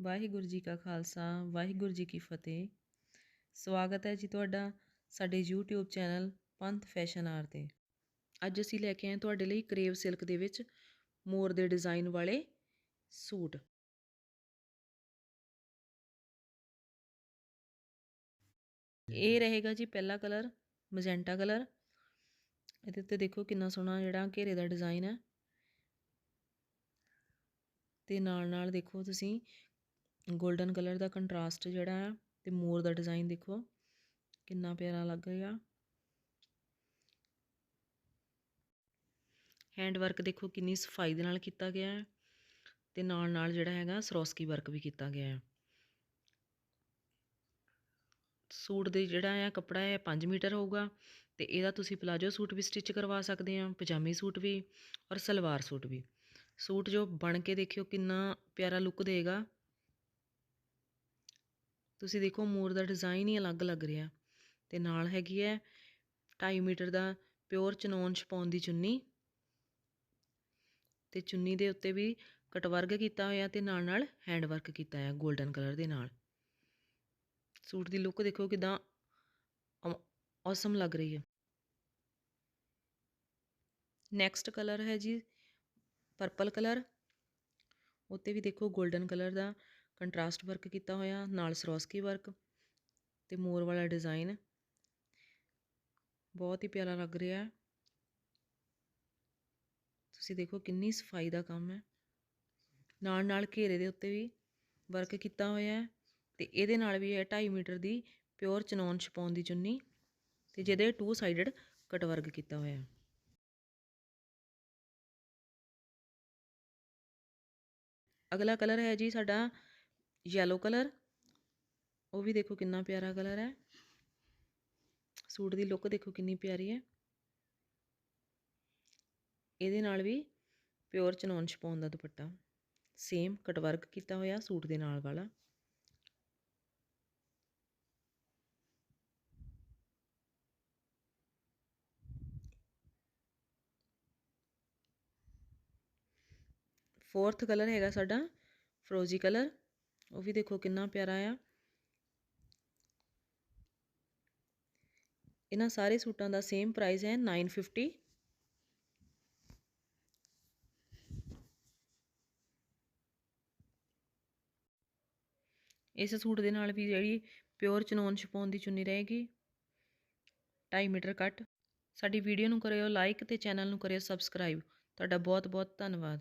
ਵਾਹਿਗੁਰੂ ਜੀ ਕਾ ਖਾਲਸਾ, ਵਾਹਿਗੁਰੂ ਜੀ ਕੀ ਫਤਿਹ। ਸਵਾਗਤ ਹੈ ਜੀ ਤੁਹਾਡਾ ਸਾਡੇ YouTube channel Panth fashion R ਤੇ। ਅੱਜ ਅਸੀਂ ਲੈ ਕੇ ਆਏ ਤੁਹਾਡੇ ਲਈ ਕਰੇਵ ਸਿਲਕ ਦੇ ਵਿੱਚ ਮੋਰ ਦੇ ਡਿਜ਼ਾਈਨ ਵਾਲੇ ਸੂਟ। ਇਹ ਰਹੇਗਾ ਜੀ ਪਹਿਲਾ ਕਲਰ, ਮਜੈਂਟਾ ਕਲਰ। ਇਹਦੇ ਉੱਤੇ ਦੇਖੋ ਕਿੰਨਾ ਸੋਹਣਾ ਜਿਹੜਾ ਘੇਰੇ ਦਾ ਡਿਜ਼ਾਈਨ ਹੈ। ਤੇ ਨਾਲ ਨਾਲ ਦੇਖੋ ਤੁਸੀਂ ਗੋਲਡਨ ਕਲਰ ਦਾ ਕੰਟਰਾਸਟ ਜਿਹੜਾ ਆ ਤੇ ਮੋਰ ਦਾ ਡਿਜ਼ਾਈਨ ਦੇਖੋ, ਕਿੰਨਾ ਪਿਆਰਾ ਲੱਗ ਰਿਹਾ। ਹੈਂਡ ਵਰਕ ਦੇਖੋ ਕਿੰਨੀ ਸਫ਼ਾਈ ਦੇ ਨਾਲ ਕੀਤਾ ਗਿਆ ਹੈ ਤੇ ਨਾਲ ਨਾਲ ਜਿਹੜਾ ਹੈਗਾ ਸਰੋਸਕੀ ਵਰਕ ਵੀ ਕੀਤਾ ਗਿਆ ਹੈ। ਸੂਟ ਦੇ ਜਿਹੜਾ ਹੈ ਕੱਪੜਾ ਹੈ 5 ਮੀਟਰ ਹੋਊਗਾ ਤੇ ਇਹਦਾ ਤੁਸੀਂ ਪਲਾਜੋ ਸੂਟ ਵੀ ਸਟਿਚ ਕਰਵਾ ਸਕਦੇ ਆ, ਪਜਾਮੀ ਸੂਟ ਵੀ ਔਰ ਸਲਵਾਰ ਸੂਟ ਵੀ। ਸੂਟ ਜੋ ਬਣ ਕੇ ਦੇਖਿਓ ਕਿੰਨਾ ਪਿਆਰਾ ਲੁੱਕ ਦੇਗਾ। ਤੁਸੀਂ ਦੇਖੋ ਮੋਰ ਦਾ ਡਿਜ਼ਾਈਨ ਹੀ ਅਲੱਗ ਲੱਗ ਰਿਹਾ। ਅਤੇ ਨਾਲ ਹੈਗੀ ਹੈ ਢਾਈ ਮੀਟਰ ਦਾ ਪਿਓਰ ਚਨੌਨ ਛਪਾਉਣ ਦੀ ਚੁੰਨੀ। ਤੇ ਚੁੰਨੀ ਦੇ ਉੱਤੇ ਵੀ ਕਟਵਰਕ ਕੀਤਾ ਹੋਇਆ ਤੇ ਨਾਲ ਨਾਲ ਹੈਂਡ ਵਰਕ ਕੀਤਾ ਹੈ 골ਡਨ ਕਲਰ ਦੇ ਨਾਲ। ਸੂਟ ਦੀ ਲੁੱਕ ਦੇਖੋ ਕਿਦਾਂ ਔਸਮ ਲੱਗ ਰਹੀ ਹੈ। ਨੈਕਸਟ ਕਲਰ ਹੈ ਜੀ ਪਰਪਲ ਕਲਰ ਉੱਤੇ ਵੀ ਦੇਖੋ 골ਡਨ ਕਲਰ ਦਾ ਕੰਟਰਾਸਟ ਵਰਕ ਕੀਤਾ ਹੋਇਆ, ਨਾਲ ਸਰੋਸਕੀ ਵਰਕ ਤੇ ਮੋਰ ਵਾਲਾ ਡਿਜ਼ਾਈਨ। ਬਹੁਤ ਹੀ ਪਿਆਰਾ ਲੱਗ ਰਿਹਾ ਹੈ। ਤੁਸੀਂ ਦੇਖੋ ਕਿੰਨੀ ਸਫ਼ਾਈ ਦਾ ਕੰਮ ਹੈ। ਨਾਲ ਨਾਲ ਘੇਰੇ ਦੇ ਉੱਤੇ ਵੀ ਵਰਕ ਕੀਤਾ ਹੋਇਆ ਹੈ ਤੇ ਇਹਦੇ ਨਾਲ ਵੀ ਹੈ 2.5 ਮੀਟਰ ਦੀ ਪਿਓਰ ਚਨੌਨ ਛਪਾਉਣ ਦੀ ਚੁੰਨੀ ਤੇ ਜਿਹਦੇ ਟੂ ਸਾਈਡਡ ਕਟ ਵਰਕ ਕੀਤਾ ਹੋਇਆ ਹੈ। ਅਗਲਾ ਕਲਰ ਹੈ ਜੀ ਸਾਡਾ ਯੈਲੋ ਕਲਰ ਉਹ ਵੀ ਦੇਖੋ ਕਿੰਨਾ ਪਿਆਰਾ ਕਲਰ ਹੈ। ਸੂਟ ਦੀ ਲੁੱਕ ਦੇਖੋ ਕਿੰਨੀ ਪਿਆਰੀ ਹੈ। ਇਹਦੇ ਨਾਲ ਵੀ ਪਿਓਰ ਚਨੌਨ ਛਪਾਉਣ ਦਾ ਦੁਪੱਟਾ। ਸੇਮ ਕਟ ਵਰਕ ਕੀਤਾ ਹੋਇਆ ਸੂਟ ਦੇ ਨਾਲ ਵਾਲਾ। ਫੋਰਥ ਕਲਰ ਹੈਗਾ ਸਾਡਾ ਫਰੋਜ਼ੀ ਕਲਰ ਉਹ ਵੀ ਦੇਖੋ ਕਿੰਨਾ ਪਿਆਰਾ ਆ। ਇਹਨਾਂ ਸਾਰੇ ਸੂਟਾਂ ਦਾ ਸੇਮ ਪ੍ਰਾਈਸ ਹੈ 950 ਇਸ ਸੂਟ ਦੇ ਨਾਲ ਵੀ ਜਿਹੜੀ ਪਿਓਰ ਚਨੌਨ ਛਪਾਉਣ ਦੀ ਚੁੰਨੀ ਰਹੇਗੀ। 2.5 ਮੀਟਰ ਕੱਟ। ਸਾਡੀ ਵੀਡੀਓ ਨੂੰ ਕਰਿਓ ਲਾਈਕ ਤੇ ਚੈਨਲ ਨੂੰ ਕਰਿਓ ਸਬਸਕ੍ਰਾਈਬ ਤੁਹਾਡਾ ਬਹੁਤ ਬਹੁਤ ਧੰਨਵਾਦ।